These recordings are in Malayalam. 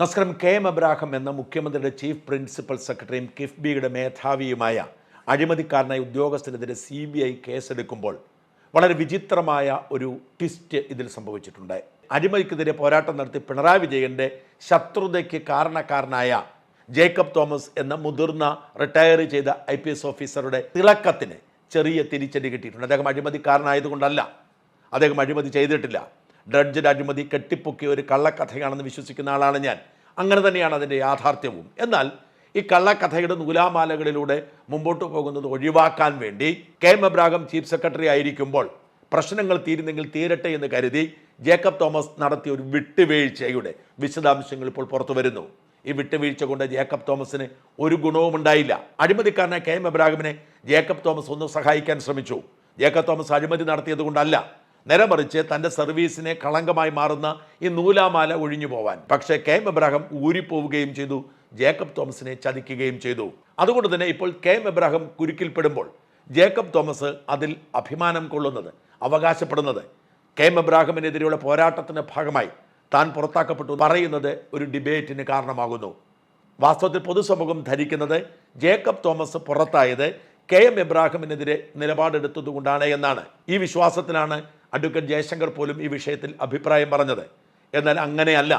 നമസ്കാരം കെ എം അബ്രാഹം എന്ന മുഖ്യമന്ത്രിയുടെ ചീഫ് പ്രിൻസിപ്പൽ സെക്രട്ടറിയും കിഫ്ബിയുടെ മേധാവിയുമായ അഴിമതിക്കാരനായ ഉദ്യോഗസ്ഥനെതിരെ സി ബി ഐ കേസെടുക്കുമ്പോൾ വളരെ വിചിത്രമായ ഒരു ട്വിസ്റ്റ് ഇതിൽ സംഭവിച്ചിട്ടുണ്ട്. അഴിമതിക്കെതിരെ പോരാട്ടം നടത്തി പിണറായി വിജയന്റെ ശത്രുതയ്ക്ക് കാരണക്കാരനായ ജേക്കബ് തോമസ് എന്ന മുതിർന്ന റിട്ടയർ ചെയ്ത ഐ പി എസ് ഓഫീസറുടെ തിളക്കത്തിന് ചെറിയ തിരിച്ചടി കിട്ടിയിട്ടുണ്ട്. അദ്ദേഹം അഴിമതിക്കാരനായതുകൊണ്ടല്ല. അദ്ദേഹം അഴിമതി ചെയ്തിട്ടില്ല. ഡ്രഡ്ജഡ് അഴിമതി കെട്ടിപ്പൊക്കിയ ഒരു കള്ളക്കഥയാണെന്ന് വിശ്വസിക്കുന്ന ആളാണ് ഞാൻ. അങ്ങനെ തന്നെയാണ് അതിന്റെ യാഥാർത്ഥ്യവും. എന്നാൽ ഈ കള്ളക്കഥയുടെ നൂലാമാലകളിലൂടെ മുമ്പോട്ട് പോകുന്നത് ഒഴിവാക്കാൻ വേണ്ടി K M Abraham chief secretary ആയിരിക്കുമ്പോൾ പ്രശ്നങ്ങൾ തീരുന്നെങ്കിൽ തീരട്ടെ എന്ന് കരുതി ജേക്കബ് തോമസ് നടത്തിയ ഒരു വിട്ടുവീഴ്ചയുടെ വിശദാംശങ്ങൾ ഇപ്പോൾ പുറത്തു വരുന്നു. ഈ വിട്ടുവീഴ്ച കൊണ്ട് ജേക്കബ് തോമസിന് ഒരു ഗുണവും ഉണ്ടായില്ല. അഴിമതിക്കാരനായ കെ എം എബ്രാഹിമിനെ ജേക്കബ് തോമസ് ഒന്ന് സഹായിക്കാൻ ശ്രമിച്ചു. ജേക്കബ് തോമസ് അഴിമതി നടത്തിയത് കൊണ്ടല്ല നേരെ മറിച്ച് തന്റെ സർവീസിനെ കളങ്കമായി മാറുന്ന ഈ നൂലാമാല ഒഴിഞ്ഞു പോവാൻ. പക്ഷേ കെ എം എബ്രാഹം ഊരിപ്പോവുകയും ചെയ്തു. ജേക്കബ് തോമസിനെ ചതിക്കുകയും ചെയ്തു. അതുകൊണ്ട് തന്നെ ഇപ്പോൾ കെ എം എബ്രാഹം കുരുക്കിൽപ്പെടുമ്പോൾ ജേക്കബ് തോമസ് അതിൽ അഭിമാനം കൊള്ളുന്നത് അവകാശപ്പെടുന്നത്. കെ എം എബ്രാഹമിനെതിരെയുള്ള പോരാട്ടത്തിന്റെ ഭാഗമായി താൻ പുറത്താക്കപ്പെട്ടു പറയുന്നത് ഒരു ഡിബേറ്റിന് കാരണമാകുന്നു. വാസ്തവത്തിൽ പൊതുസമൂഹം ധരിക്കുന്നത് ജേക്കബ് തോമസ് പുറത്തായത് കെ എം എബ്രാഹിമിനെതിരെ നിലപാടെടുത്തതുകൊണ്ടാണ് എന്നാണ്. ഈ വിശ്വാസത്തിലാണ് അഡ്വക്കേറ്റ് ജയശങ്കർ പോലും ഈ വിഷയത്തിൽ അഭിപ്രായം പറഞ്ഞത്. എന്നാൽ അങ്ങനെയല്ല.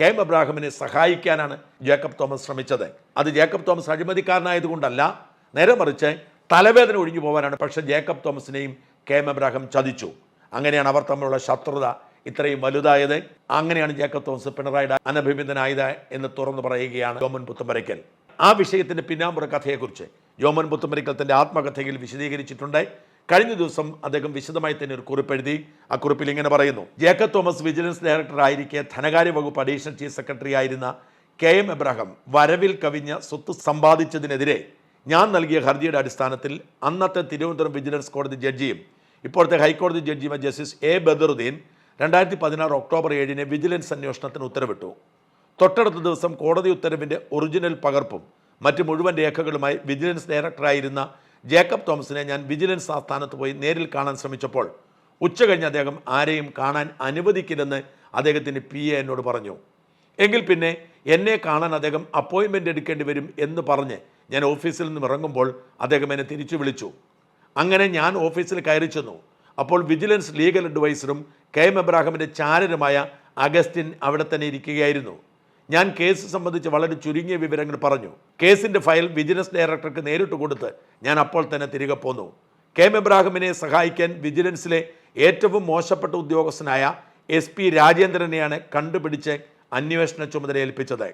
കെ എം അബ്രാഹിമിനെ സഹായിക്കാനാണ് ജേക്കബ് തോമസ് ശ്രമിച്ചത്. അത് ജേക്കബ് തോമസ് അഴിമതിക്കാരനായതുകൊണ്ടല്ല. നേരെ മറിച്ച് തലവേദന ഒഴിഞ്ഞു പോകാനാണ് പക്ഷേ ജേക്കബ് തോമസിനെയും കെ എം എബ്രാഹിം ചതിച്ചു. അങ്ങനെയാണ് അവർ തമ്മിലുള്ള ശത്രുത ഇത്രയും വലുതായത്. അങ്ങനെയാണ് ജേക്കബ് തോമസ് പിണറായിയുടെ അനഭിമിതനായത് എന്ന് തുറന്നു പറയുകയാണ് ജോമൻ പുത്തമ്പരയ്ക്കൽ. ആ വിഷയത്തിന്റെ പിന്നാമ്പുറ കഥയെക്കുറിച്ച് ജോമൻ പുത്തമ്പരയ്ക്കൽ തന്റെ ആത്മകഥയിൽ വിശദീകരിച്ചിട്ടുണ്ട്. കഴിഞ്ഞ ദിവസം അദ്ദേഹം വിശദമായി തന്നെ ഒരു കുറിപ്പ് എഴുതി. ആ കുറിപ്പിൽ ഇങ്ങനെ പറയുന്നു. ജേക്കബ് തോമസ് വിജിലൻസ് ഡയറക്ടർ ആയിരിക്കെ ധനകാര്യ വകുപ്പ് അഡീഷണൽ ചീഫ് സെക്രട്ടറി ആയിരുന്ന കെ എം എബ്രഹാം വരവിൽ കവിഞ്ഞ സ്വത്ത് സമ്പാദിച്ചതിനെതിരെ ഞാൻ നൽകിയ ഹർജിയുടെ അടിസ്ഥാനത്തിൽ അന്നത്തെ തിരുവനന്തപുരം വിജിലൻസ് കോടതി ജഡ്ജിയും ഇപ്പോഴത്തെ ഹൈക്കോടതി ജഡ്ജിയുമായ ജസ്റ്റിസ് എ ബദറുദ്ദീൻ രണ്ടായിരത്തി പതിനാറ് ഒക്ടോബർ ഏഴിന് വിജിലൻസ് അന്വേഷണത്തിന് ഉത്തരവിട്ടു. തൊട്ടടുത്ത ദിവസം കോടതി ഉത്തരവിന്റെ ഒറിജിനൽ പകർപ്പും മറ്റ് മുഴുവൻ രേഖകളുമായി വിജിലൻസ് ഡയറക്ടറായിരുന്ന ജേക്കബ് തോമസിനെ ഞാൻ വിജിലൻസ് ആസ്ഥാനത്ത് പോയി നേരിൽ കാണാൻ ശ്രമിച്ചപ്പോൾ ഉച്ച കഴിഞ്ഞ് അദ്ദേഹം ആരെയും കാണാൻ അനുവദിക്കില്ലെന്ന് അദ്ദേഹത്തിന്റെ പി എ എന്നോട് പറഞ്ഞു. എങ്കിൽ പിന്നെ എന്നെ കാണാൻ അദ്ദേഹം അപ്പോയിൻമെന്റ് എടുക്കേണ്ടി വരും എന്ന് പറഞ്ഞ് ഞാൻ ഓഫീസിൽ നിന്നും ഇറങ്ങുമ്പോൾ അദ്ദേഹം എന്നെ തിരിച്ചു വിളിച്ചു. അങ്ങനെ ഞാൻ ഓഫീസിൽ കയറി ചെന്നു. അപ്പോൾ വിജിലൻസ് ലീഗൽ അഡ്വൈസറും കെ എം എബ്രാഹിമിന്റെ ചാരനുമായ അഗസ്റ്റിൻ അവിടെ തന്നെ ഇരിക്കുകയായിരുന്നു. ഞാൻ കേസ് സംബന്ധിച്ച് വളരെ ചുരുങ്ങിയ വിവരങ്ങൾ പറഞ്ഞു. കേസിന്റെ ഫയൽ വിജിലൻസ് ഡയറക്ടർക്ക് നേരിട്ട് കൊടുത്ത് ഞാൻ അപ്പോൾ തന്നെ തിരികെ പോന്നു. കെ എം എബ്രാഹിമിനെ സഹായിക്കാൻ വിജിലൻസിലെ ഏറ്റവും മോശപ്പെട്ട ഉദ്യോഗസ്ഥനായ എസ് പി രാജേന്ദ്രനെയാണ് കണ്ടുപിടിച്ച് അന്വേഷണ ചുമതല ഏൽപ്പിച്ചത്.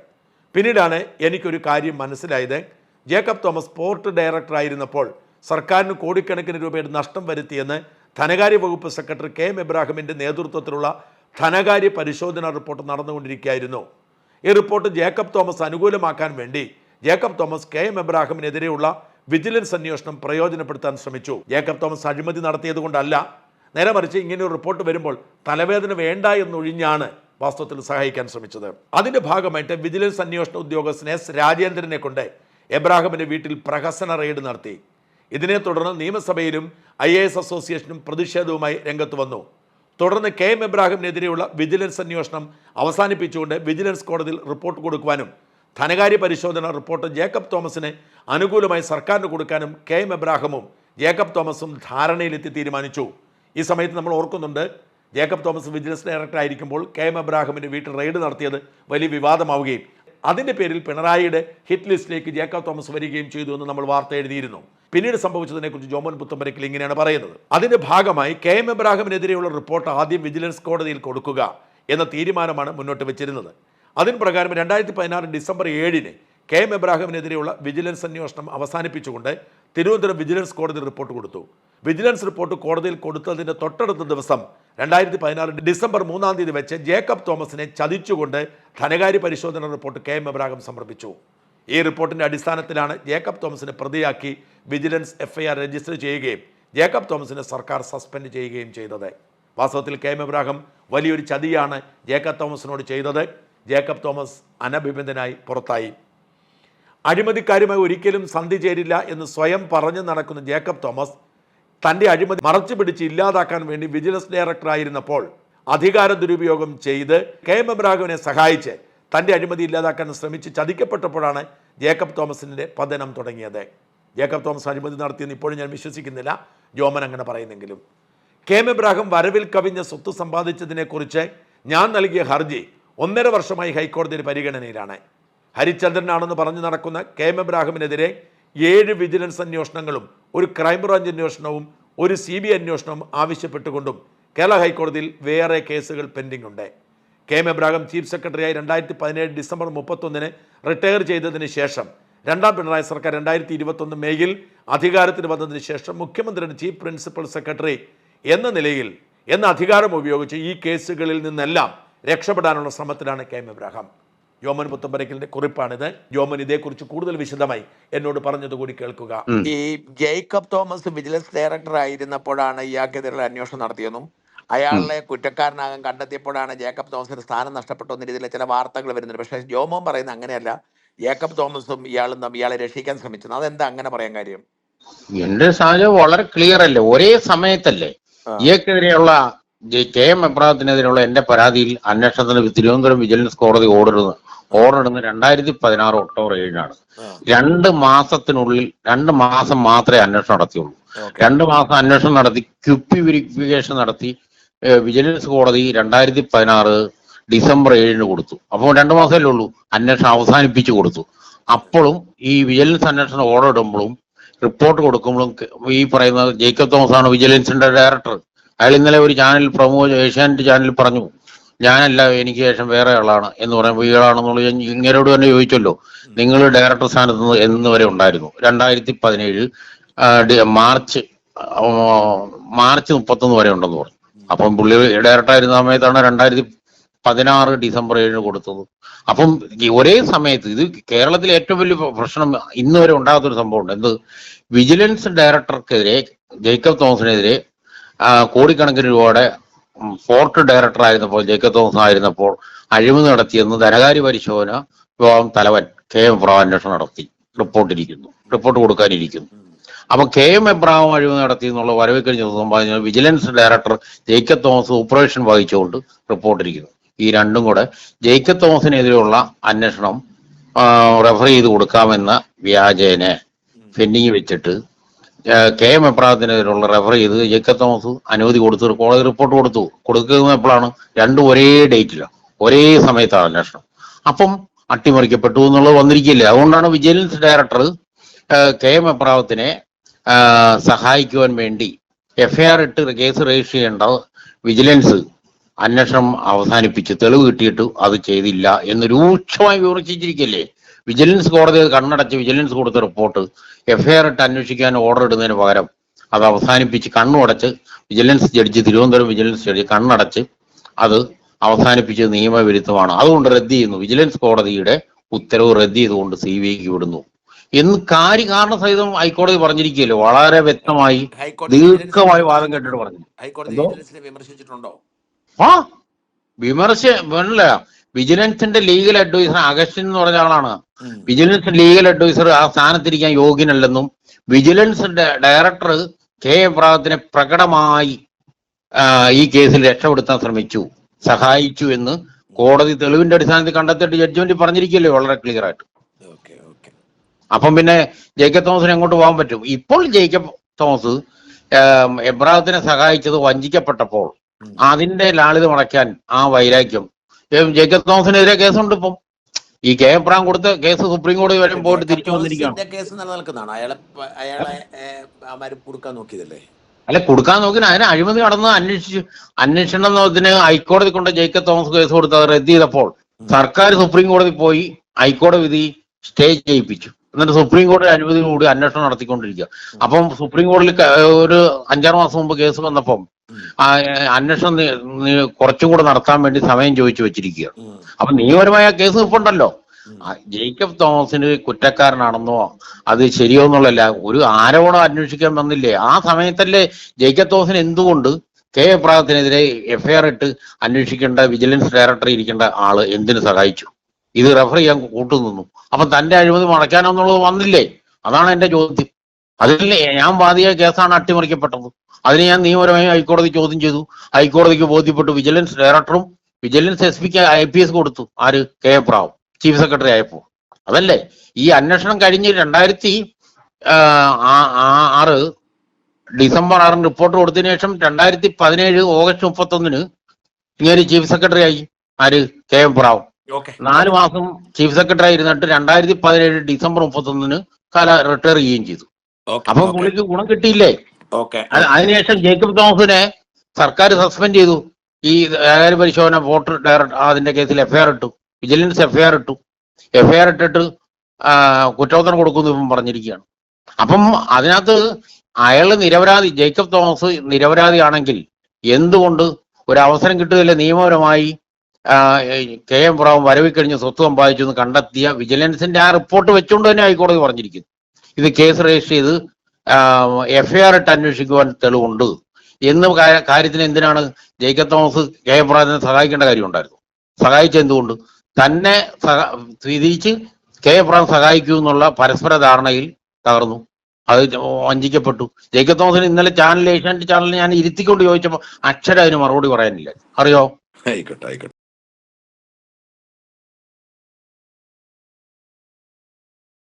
പിന്നീടാണ് എനിക്കൊരു കാര്യം മനസ്സിലായത്. ജേക്കബ് തോമസ് പോർട്ട് ഡയറക്ടറായിരുന്നപ്പോൾ സർക്കാരിന് കോടിക്കണക്കിന് രൂപയുടെ നഷ്ടം വരുത്തിയെന്ന് ധനകാര്യ വകുപ്പ് സെക്രട്ടറി കെ എം എബ്രാഹിമിന്റെ നേതൃത്വത്തിലുള്ള ധനകാര്യ പരിശോധനാ റിപ്പോർട്ട് നടന്നുകൊണ്ടിരിക്കുകയായിരുന്നു. ഈ റിപ്പോർട്ട് ജേക്കബ് തോമസ് അനുകൂലമാക്കാൻ വേണ്ടി ജേക്കബ് തോമസ് കെ എം എബ്രാഹിമിനെതിരെയുള്ള വിജിലൻസ് അന്വേഷണം പ്രയോജനപ്പെടുത്താൻ ശ്രമിച്ചു. ജേക്കബ് തോമസ് അഴിമതി നടത്തിയത് കൊണ്ടല്ല നേരെ മറിച്ച് ഇങ്ങനെ ഒരു റിപ്പോർട്ട് വരുമ്പോൾ തലവേദന വേണ്ട എന്നൊഴിഞ്ഞാണ് വാസ്തവത്തിൽ സഹായിക്കാൻ ശ്രമിച്ചത്. അതിന്റെ ഭാഗമായിട്ട് വിജിലൻസ് അന്വേഷണ ഉദ്യോഗസ്ഥൻ എസ് രാജേന്ദ്രനെ കൊണ്ട് എബ്രാഹിമിന്റെ വീട്ടിൽ പ്രഹസന റെയ്ഡ് നടത്തി. ഇതിനെ തുടർന്ന് നിയമസഭയിലും ഐ എ എസ് അസോസിയേഷനും പ്രതിഷേധവുമായി രംഗത്ത് വന്നു. തുടർന്ന് കെ എം ഇബ്രാഹിമിനെതിരെയുള്ള വിജിലൻസ് അന്വേഷണം അവസാനിപ്പിച്ചുകൊണ്ട് വിജിലൻസ് കോടതിയിൽ റിപ്പോർട്ട് കൊടുക്കുവാനും ധനകാര്യ പരിശോധന റിപ്പോർട്ട് ജേക്കബ് തോമസിനെ അനുകൂലമായി സർക്കാരിന് കൊടുക്കാനും കെ എം എബ്രാഹമും ജേക്കബ് തോമസും ധാരണയിലെത്തി തീരുമാനിച്ചു. ഈ സമയത്ത് നമ്മൾ ഓർക്കുന്നുണ്ട് ജേക്കബ് തോമസ് വിജിലൻസ് ഡയറക്ടർ ആയിരിക്കുമ്പോൾ കെ എം എബ്രാഹമിന്റെ വീട്ടിൽ റെയ്ഡ് നടത്തിയത് വലിയ വിവാദമാവുകയും അതിന്റെ പേരിൽ പിണറായിയുടെ ഹിറ്റ് ലിസ്റ്റിലേക്ക് ജേക്കബ് തോമസ് വരികയും ചെയ്തു എന്ന് നമ്മൾ വാർത്ത എഴുതിയിരുന്നു. പിന്നീട് സംഭവിച്ചതിനെക്കുറിച്ച് ജോമോൻ പുത്തമ്പരക്കിൽ ഇങ്ങനെയാണ് പറയുന്നത്. അതിന്റെ ഭാഗമായി കെ എം എബ്രാഹിമിനെതിരെയുള്ള റിപ്പോർട്ട് ആദ്യം വിജിലൻസ് കോടതിയിൽ കൊടുക്കുക എന്ന തീരുമാനമാണ് മുന്നോട്ട് വെച്ചിരുന്നത്. അതിന് പ്രകാരം രണ്ടായിരത്തി പതിനാറ് ഡിസംബർ ഏഴിന് കെ എം എബ്രാഹിമിനെതിരെയുള്ള വിജിലൻസ് അന്വേഷണം അവസാനിപ്പിച്ചുകൊണ്ട് തിരുവനന്തപുരം വിജിലൻസ് കോടതി റിപ്പോർട്ട് കൊടുത്തു. വിജിലൻസ് റിപ്പോർട്ട് കോടതിയിൽ കൊടുത്തതിന്റെ തൊട്ടടുത്ത ദിവസം രണ്ടായിരത്തി പതിനാറ് ഡിസംബർ മൂന്നാം തീയതി വെച്ച് ജേക്കബ് തോമസിനെ ചതിച്ചുകൊണ്ട് ധനകാര്യ പരിശോധന റിപ്പോർട്ട് കെ എം എബ്രാഹം സമർപ്പിച്ചു. ഈ റിപ്പോർട്ടിന്റെ അടിസ്ഥാനത്തിലാണ് ജേക്കബ് തോമസിനെ പ്രതിയാക്കി വിജിലൻസ് എഫ്ഐആർ രജിസ്റ്റർ ചെയ്യുകയും ജേക്കബ് തോമസിനെ സർക്കാർ സസ്പെൻഡ് ചെയ്യുകയും ചെയ്തത്. വാസ്തവത്തിൽ കെ എം എബ്രാഹം വലിയൊരു ചതിയാണ് ജേക്കബ് തോമസിനോട് ചെയ്തത്. ജേക്കബ് തോമസ് അനഭിബന്ധനായി പുറത്തായി. അഴിമതിക്കാരുമായി ഒരിക്കലും സന്ധി ചേരില്ല എന്ന് സ്വയം പറഞ്ഞു നടക്കുന്ന ജേക്കബ് തോമസ് തന്റെ അഴിമതി മറച്ചു പിടിച്ച് ഇല്ലാതാക്കാൻ വേണ്ടി വിജിലൻസ് ഡയറക്ടറായിരുന്നപ്പോൾ അധികാര ദുരുപയോഗം ചെയ്ത് കെ എം എബ്രാഹിമിനെ സഹായിച്ച് തന്റെ അഴിമതി ഇല്ലാതാക്കാൻ ശ്രമിച്ച് ചതിക്കപ്പെട്ടപ്പോഴാണ് ജേക്കബ് തോമസിന്റെ പതനം തുടങ്ങിയത്. ജേക്കബ് തോമസ് അഴിമതി നടത്തിയെന്ന് ഇപ്പോഴും ഞാൻ വിശ്വസിക്കുന്നില്ല. ജോമൻ അങ്ങനെ പറയുന്നെങ്കിലും. കെ എം എബ്രാഹിം വരവിൽ കവിഞ്ഞ സ്വത്ത് സമ്പാദിച്ചതിനെക്കുറിച്ച് ഞാൻ നൽകിയ ഹർജി ഒന്നര വർഷമായി ഹൈക്കോടതിയിൽ പരിഗണനയിലാണ്. ഹരിചന്ദ്രനാണെന്ന് പറഞ്ഞു നടക്കുന്ന കെ എം എബ്രാഹിമിനെതിരെ ഏഴ് വിജിലൻസ് അന്വേഷണങ്ങളും ഒരു ക്രൈംബ്രാഞ്ച് അന്വേഷണവും ഒരു സി ബി അന്വേഷണവും ആവശ്യപ്പെട്ടുകൊണ്ടും കേരള ഹൈക്കോടതിയിൽ വേറെ കേസുകൾ പെൻഡിംഗ് ഉണ്ട് കെ എം എബ്രാഹിം ചീഫ് സെക്രട്ടറിയായി രണ്ടായിരത്തി പതിനേഴ് ഡിസംബർ മുപ്പത്തൊന്നിന് റിട്ടയർ ചെയ്തതിന് ശേഷം രണ്ടാം പിണറായി സർക്കാർ രണ്ടായിരത്തി ഇരുപത്തൊന്ന് മേയിൽ അധികാരത്തിൽ വന്നതിന് ശേഷം മുഖ്യമന്ത്രിയുടെ ചീഫ് പ്രിൻസിപ്പൽ സെക്രട്ടറി എന്ന നിലയിൽ എന്ന അധികാരം ഉപയോഗിച്ച് ഈ കേസുകളിൽ നിന്നെല്ലാം രക്ഷപ്പെടാനുള്ള ശ്രമത്തിലാണ് കെ എം എബ്രാഹാം. ജോമൻ പുത്തമ്പരക്കലിന്റെ കുറിപ്പാണിത്. ജോമൻ ഇതേക്കുറിച്ച് കൂടുതൽ വിശദമായി എന്നോട് പറഞ്ഞത് കൂടി കേൾക്കുക ഈ ജേക്കബ് തോമസ് വിജിലൻസ് ഡയറക്ടർ ആയിരുന്നപ്പോഴാണ് ഇയാൾക്കെതിരെ അന്വേഷണം നടത്തിയതും. അയാളെ കുറ്റക്കാരനാകാൻ കണ്ടെത്തിയപ്പോഴാണ് ജേക്കബ് തോമസിന്റെ സ്ഥാനം നഷ്ടപ്പെട്ടു എന്ന രീതിയിൽ ചില വാർത്തകൾ വരുന്നുണ്ട്. പക്ഷേ ജോമോൻ പറയുന്നത് അങ്ങനെയല്ല. ജേക്കബ് തോമസും ഇയാളും തമ്മിൽ ഇയാളെ രക്ഷിക്കാൻ ശ്രമിച്ചത് അതെന്താ അങ്ങനെ പറയാൻ കാര്യം? എന്റെ സാഹചര്യം വളരെ ക്ലിയർ അല്ലേ? ഒരേ സമയത്തല്ലേ. ഇയാൾക്കെതിരെയുള്ള കെ എം എബ്രാഹത്തിനെതിരെയുള്ള എന്റെ പരാതിയിൽ അന്വേഷണത്തിന് തിരുവനന്തപുരം വിജിലൻസ് കോടതി ഓർഡർ ഇടുന്നത് രണ്ടായിരത്തി പതിനാറ് ഒക്ടോബർ ഏഴിനാണ്. രണ്ട് മാസത്തിനുള്ളിൽ രണ്ട് മാസം മാത്രമേ അന്വേഷണം നടത്തിയുള്ളൂ. രണ്ട് മാസം അന്വേഷണം നടത്തി ക്യുപ്പി വെരിഫിക്കേഷൻ നടത്തി വിജിലൻസ് കോടതി രണ്ടായിരത്തി പതിനാറ് ഡിസംബർ ഏഴിന് കൊടുത്തു. അപ്പോൾ രണ്ട് മാസമല്ലേ ഉള്ളൂ. അന്വേഷണം അവസാനിപ്പിച്ചു കൊടുത്തു. അപ്പോഴും ഈ വിജിലൻസ് അന്വേഷണം ഓർഡർ ഇടുമ്പോഴും റിപ്പോർട്ട് കൊടുക്കുമ്പോഴും ഈ പറയുന്ന ജേക്കബ് തോമസ് ആണ് വിജിലൻസിന്റെ ഡയറക്ടർ അയാൾ ഇന്നലെ ഒരു ചാനൽ പ്രമോ ഏഷ്യാനെറ്റ് ചാനൽ പറഞ്ഞു ഞാനല്ല എനിക്ക് ശേഷം വേറെ ആളാണ് എന്ന് പറയുമ്പോൾ ഇയാളാണെന്നുള്ള ഞാൻ ഇങ്ങനോട് തന്നെ ചോദിച്ചല്ലോ. നിങ്ങൾ ഡയറക്ടർ സ്ഥാനത്ത് എന്ന് വരെ ഉണ്ടായിരുന്നു. രണ്ടായിരത്തി പതിനേഴ് മാർച്ച് മാർച്ച് മുപ്പത്തൊന്ന് വരെ ഉണ്ടെന്ന് പറഞ്ഞു. അപ്പം പുള്ളി ഡയറക്ടർ ആയിരുന്ന സമയത്താണ് രണ്ടായിരത്തി പതിനാറ് ഡിസംബർ ഏഴിന് കൊടുത്തത്. അപ്പം ഒരേ സമയത്ത് ഇത് കേരളത്തിലെ ഏറ്റവും വലിയ പ്രശ്നം ഇന്ന് വരെ ഉണ്ടാകാത്തൊരു സംഭവമുണ്ട്. എന്ത്? വിജിലൻസ് ഡയറക്ടർക്കെതിരെ ജേക്കബ് തോമസിനെതിരെ കോടിക്കണക്കിന് രൂപയുടെ ഫോർട്ട് ഡയറക്ടർ ആയിരുന്നപ്പോൾ ജേക്കബ് തോമസ് ആയിരുന്നപ്പോൾ അഴിമതി നടത്തിയെന്ന് ധനകാര്യ പരിശോധന വിഭാഗം തലവൻ കെ എം എബ്രഹാം അന്വേഷണം നടത്തി. റിപ്പോർട്ടിരിക്കുന്നു. റിപ്പോർട്ട് കൊടുക്കാനിരിക്കുന്നു. അപ്പൊ കെ എം എബ്രാഹിം അഴിമതി നടത്തി എന്നുള്ള വരവേക്കഴിഞ്ഞ സമ്പാദിച്ച vigilance director Jacob Thomas supervision വഹിച്ചുകൊണ്ട് റിപ്പോർട്ടിരിക്കുന്നു. ഈ രണ്ടും കൂടെ ജേക്കബ് തോമസിനെതിരെയുള്ള അന്വേഷണം റെഫർ ചെയ്ത് കൊടുക്കാമെന്ന വ്യാജേന പെൻഡിങ് വെച്ചിട്ട് കെ എം എബ്രാഹത്തിനെതിരെയുള്ള റെഫർ ചെയ്ത് ജേക്കബ് തോമസ് അനുമതി കൊടുത്തു കോടതി റിപ്പോർട്ട് കൊടുത്തു. കൊടുക്കുന്നത് എപ്പോഴാണ്? രണ്ടും ഒരേ ഡേറ്റിലാണ് ഒരേ സമയത്താണ് അന്വേഷണം. അപ്പം അട്ടിമറിക്കപ്പെട്ടു എന്നുള്ളത് വന്നിരിക്കില്ലേ. അതുകൊണ്ടാണ് വിജിലൻസ് ഡയറക്ടർ കെ എം എബ്രാഹത്തിനെ സഹായിക്കുവാൻ വേണ്ടി എഫ്ഐആർ ഇട്ട് കേസ് രജിസ്റ്റർ ചെയ്യേണ്ട വിജിലൻസ് അന്വേഷണം അവസാനിപ്പിച്ച് തെളിവ് കിട്ടിയിട്ട് അത് ചെയ്തില്ല എന്ന് രൂക്ഷമായി വിമർശിച്ചിരിക്കല്ലേ? വിജിലൻസ് കോടതി കണ്ണടച്ച് വിജിലൻസ് കൊടുത്ത റിപ്പോർട്ട് എഫ്ഐആർ ഇട്ട് അന്വേഷിക്കാൻ ഓർഡർ ഇടുന്നതിന് പകരം അത് അവസാനിപ്പിച്ച് കണ്ണുടച്ച് vigilance judge Thiruvananthapuram vigilance judge കണ്ണടച്ച് അത് അവസാനിപ്പിച്ച് നിയമവിരുദ്ധമാണ്. അതുകൊണ്ട് റദ്ദ് ചെയ്യുന്നു. വിജിലൻസ് കോടതിയുടെ ഉത്തരവ് റദ്ദ് ചെയ്തുകൊണ്ട് സി ബി ഐക്ക് വിടുന്നു. എന്ന് കാര്യ കാരണ സഹിതം ഹൈക്കോടതി പറഞ്ഞിരിക്കുകയല്ലോ? വളരെ വ്യക്തമായി ദീർഘമായി വാദം കേട്ടിട്ട് പറഞ്ഞു ഹൈക്കോടതി വിമർശിച്ചിട്ടുണ്ടോ? ആ? വിമർശ വേണില്ല വിജിലൻസിന്റെ ലീഗൽ അഡ്വൈസർ അഗസ്റ്റിൻ എന്ന് പറഞ്ഞ ആളാണ്. വിജിലൻസ് ലീഗൽ അഡ്വൈസർ ആ സ്ഥാനത്തിരിക്കാൻ യോഗ്യനല്ലെന്നും വിജിലൻസിന്റെ ഡയറക്ടർ കെ എബ്രാഹത്തിനെ പ്രകടമായി ഈ കേസിൽ രക്ഷപ്പെടുത്താൻ ശ്രമിച്ചു സഹായിച്ചു എന്ന് കോടതി തെളിവിന്റെ അടിസ്ഥാനത്തിൽ കണ്ടെത്തിയിട്ട് ജഡ്ജ്മെന്റ് പറഞ്ഞിരിക്കല്ലേ വളരെ ക്ലിയർ ആയിട്ട്. അപ്പം പിന്നെ ജേക്കബ് തോമസിന് എങ്ങോട്ട് പോകാൻ പറ്റും? ഇപ്പോൾ ജേക്കബ് തോമസ് എബ്രാഹത്തിനെ സഹായിച്ചത് വഞ്ചിക്കപ്പെട്ടപ്പോൾ അതിന്റെ ലാളിത മടക്കാൻ ആ വൈരാഗ്യം ജേക്കബ് തോമസിനെതിരെ കേസുണ്ട് ഇപ്പം. ഈ കെ എബ്രാം കൊടുത്ത കേസ് സുപ്രീം കോടതി വരെ പോയിട്ട് തിരിച്ചു വന്നിരിക്കുകയാണ്. കേസ് നിലനിൽക്കുന്നതാണ്? അയാളെ അയാളെ കൊടുക്കാൻ നോക്കിയതല്ലേ? അല്ല കൊടുക്കാൻ നോക്കി അതിന് അഴിമതി നടന്ന് അന്വേഷിച്ചു അന്വേഷണത്തിന് ഹൈക്കോടതി കൊണ്ട് ജേക്കബ് തോമസ് കേസ് കൊടുത്ത് അത് റദ്ദ് ചെയ്തപ്പോൾ സർക്കാർ സുപ്രീം കോടതി പോയി ഹൈക്കോടതി വിധി സ്റ്റേ ചെയ്യിപ്പിച്ചു. എന്നിട്ട് സുപ്രീം കോടതി അനുമതി കൂടി അന്വേഷണം നടത്തിക്കൊണ്ടിരിക്കുക. അപ്പം സുപ്രീം കോടതിയിൽ ഒരു അഞ്ചാറ് മാസം മുമ്പ് കേസ് വന്നപ്പം അന്വേഷണം കുറച്ചും കൂടെ നടത്താൻ വേണ്ടി സമയം ചോദിച്ചു വെച്ചിരിക്കുകയാണ്. അപ്പൊ നിയമപരമായ കേസ് നിൽപ്പുണ്ടല്ലോ ജേക്കബ് തോമസിന് കുറ്റക്കാരനാണെന്നോ അത് ശരിയോ എന്നുള്ളല്ല ഒരു ആരോപണം അന്വേഷിക്കാൻ വന്നില്ലേ? ആ സമയത്തല്ലേ ജേക്കബ് തോമസിന് എന്തുകൊണ്ട് കെ എബ്രാഹത്തിനെതിരെ എഫ്ഐആർ ഇട്ട് അന്വേഷിക്കേണ്ട വിജിലൻസ് ഡയറക്ടർ ഇരിക്കേണ്ട ആൾ എന്തിനു സഹായിച്ചു? ഇത് റെഫർ ചെയ്യാൻ കൂട്ടുനിന്നു അപ്പൊ തന്റെ അഴിമതി മടക്കാനോ എന്നുള്ളത് വന്നില്ലേ? അതാണ് എന്റെ ചോദ്യം. അതിൽ ഞാൻ വാദിയ കേസാണ് അട്ടിമറിക്കപ്പെട്ടത്. അതിന് ഞാൻ നിയമപരമായി ഹൈക്കോടതി ചോദ്യം ചെയ്തു. ഹൈക്കോടതിക്ക് ബോധ്യപ്പെട്ടു വിജിലൻസ് ഡയറക്ടറും വിജിലൻസ് എസ് പിക്ക് ഐ പി എസ് കൊടുത്തു. ആര്? കെ. എ. പ്രാവ് ചീഫ് സെക്രട്ടറി ആയപ്പോ അതല്ലേ? ഈ അന്വേഷണം കഴിഞ്ഞ് രണ്ടായിരത്തി ആറ് ഡിസംബർ ആറിന് റിപ്പോർട്ട് കൊടുത്തതിനു ശേഷം രണ്ടായിരത്തി പതിനേഴ് ഓഗസ്റ്റ് മുപ്പത്തൊന്നിന് ഇങ്ങനെ ചീഫ് സെക്രട്ടറി ആയി. ആര്? കെ. എം. പ്രാവ്. നാല് മാസം ചീഫ് സെക്രട്ടറി ആയിരുന്നിട്ട് രണ്ടായിരത്തി പതിനേഴ് ഡിസംബർ മുപ്പത്തൊന്നിന് കാല റിട്ടയർ ചെയ്യുകയും ചെയ്തു. അപ്പൊ പുള്ളിക്ക് ഗുണം കിട്ടിയില്ലേ? അതിനുശേഷം ജേക്കബ് തോമസിനെ സർക്കാർ സസ്പെൻഡ് ചെയ്തു. ഈ ഏകാര്യ പരിശോധന വോട്ടർ ഡയറക്ടർ അതിന്റെ കേസിൽ എഫ്ഐആർ ഇട്ടു. വിജിലൻസ് എഫ്ഐആർ ഇട്ടു. എഫ്ഐആർ ഇട്ടിട്ട് കുറ്റോത്തരം കുറ്റപത്രം കൊടുക്കുന്നു ഇപ്പം പറഞ്ഞിരിക്കുകയാണ്. അപ്പം അതിനകത്ത് അയാൾ നിരപരാധി ജേക്കബ് തോമസ് നിരപരാധിയാണെങ്കിൽ എന്തുകൊണ്ട് ഒരു അവസരം കിട്ടുകയില്ല? നിയമപരമായി കെ എം ബ്രാവും വരവിക്കഴിഞ്ഞ് സ്വത്ത് സമ്പാദിച്ചു എന്ന് കണ്ടെത്തിയ വിജിലൻസിന്റെ ആ റിപ്പോർട്ട് വെച്ചുകൊണ്ട് തന്നെ ഹൈക്കോടതി പറഞ്ഞിരിക്കുന്നു. ഇത് കേസ് രജിസ്റ്റർ ചെയ്ത് എഫ്ഐആർ ഇട്ട് അന്വേഷിക്കുവാൻ തെളിവുണ്ട്. എന്ന കാര്യത്തിന് എന്തിനാണ് ജേക്കബ് തോമസ് കെ എം ബ്രാവിനെ സഹായിക്കേണ്ട കാര്യമുണ്ടായിരുന്നു? സഹായിച്ച എന്തുകൊണ്ട്? തന്നെ തിരിച്ച് കെ എം ബ്രാൻ സഹായിക്കൂ എന്നുള്ള പരസ്പര ധാരണയിൽ തകർന്നു. അത് വഞ്ചിക്കപ്പെട്ടു. ജേക്കബ് തോമസിന് ഇന്നലെ ചാനൽ ഏഷ്യാനെറ്റ് ചാനലിൽ ഞാൻ ഇരുത്തിക്കൊണ്ട് ചോദിച്ചപ്പോൾ അക്ഷരം അതിന് മറുപടി പറയാനില്ല. അറിയോ? ആയിക്കോട്ടെ ആയിക്കോട്ടെ.